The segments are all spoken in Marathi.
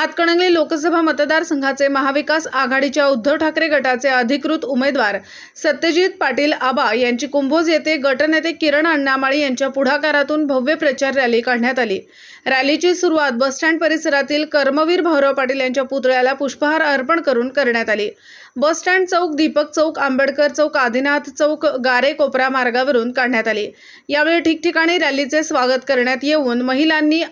हातकणंगले लोकसभा मतदारसंघाचे महाविकास आघाडीच्या उद्धव ठाकरे गटाचे अधिकृत उमेदवार सत्यजित पाटील आबा यांची कुंभोज येथे गटनेते किरण अण्णामाळी यांच्या पुढाकारातून भव्य प्रचार रॅली काढण्यात आली. रॅलीची सुरुवात बसस्टँड परिसरातील कर्मवीर भाऊराव पाटील यांच्या पुतळ्याला पुष्पहार अर्पण करून करण्यात आली. बसस्टँड चौक दीपक चौक आंबेडकर चौक आदिनाथ चौक गारे कोपरा मार्गावरून काढण्यात आली. यावेळी ठिकठिकाणी रॅलीचे स्वागत करण्यात येऊन महिलांनी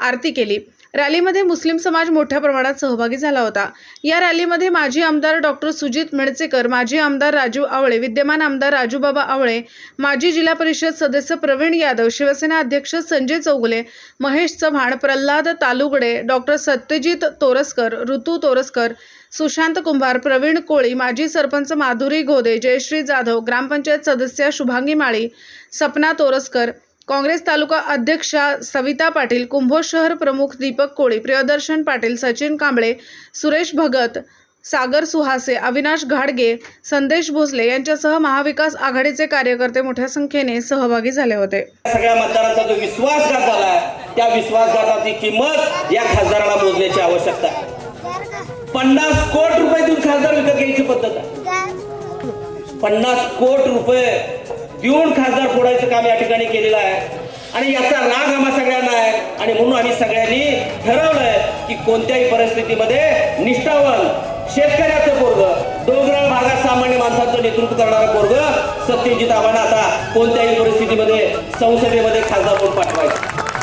आरती केली. रॅलीमध्ये मुस्लिम समाज मोठ्या प्रमाणात सहभागी झाला होता. या रॅलीमध्ये माजी आमदार डॉक्टर सुजित मिळचेकर माजी आमदार राजू आवळे विद्यमान आमदार राजूबाबा आवळे माजी जिल्हा परिषद सदस्य प्रवीण यादव शिवसेना अध्यक्ष संजय चौगुले महेश चव्हाण प्रल्हाद तालुगडे डॉक्टर सत्यजित तोरसकर ऋतू तोरसकर सुशांत कुंभार प्रवीण कोळी माजी सरपंच माधुरी घोदे जयश्री जाधव ग्रामपंचायत सदस्या शुभांगी माळी सपना तोरसकर काँग्रेस तालुका अध्यक्षा सविता पाटील कुंभोज शहर प्रमुख दीपक कोळी प्रियदर्शन पाटील सचिन कांबळे सुरेश भगत सागर सुहासे अविनाश घाडगे संदेश भोसले यांच्यासह महाविकास आघाडीचे कार्यकर्ते मोठ्या संख्येने सहभागी झाले होते. सगळ्या मतदारांचा जो विश्वासघात झालाय त्या विश्वासघाताची किंमत या खासदाराला मोजण्याची आवश्यकता आहे. पन्नास कोट रुपये देऊन खासदार विकत घ्यायची पद्धत आहे. पन्नास कोट रुपये देऊन खासदार फोडायचं काम या ठिकाणी केलेलं आहे. आणि याचा राग आम्हा सगळ्यांना आहे. आणि म्हणून आम्ही सगळ्यांनी ठरवलंय की कोणत्याही परिस्थितीमध्ये निष्ठावन शेतकऱ्याचं पोरग डोंगराळ भागात सामान्य माणसाचं नेतृत्व करणारं पोरग सत्यजित आव्हान आता कोणत्याही परिस्थितीमध्ये संसदेमध्ये खासदार म्हणून पाठवायचं.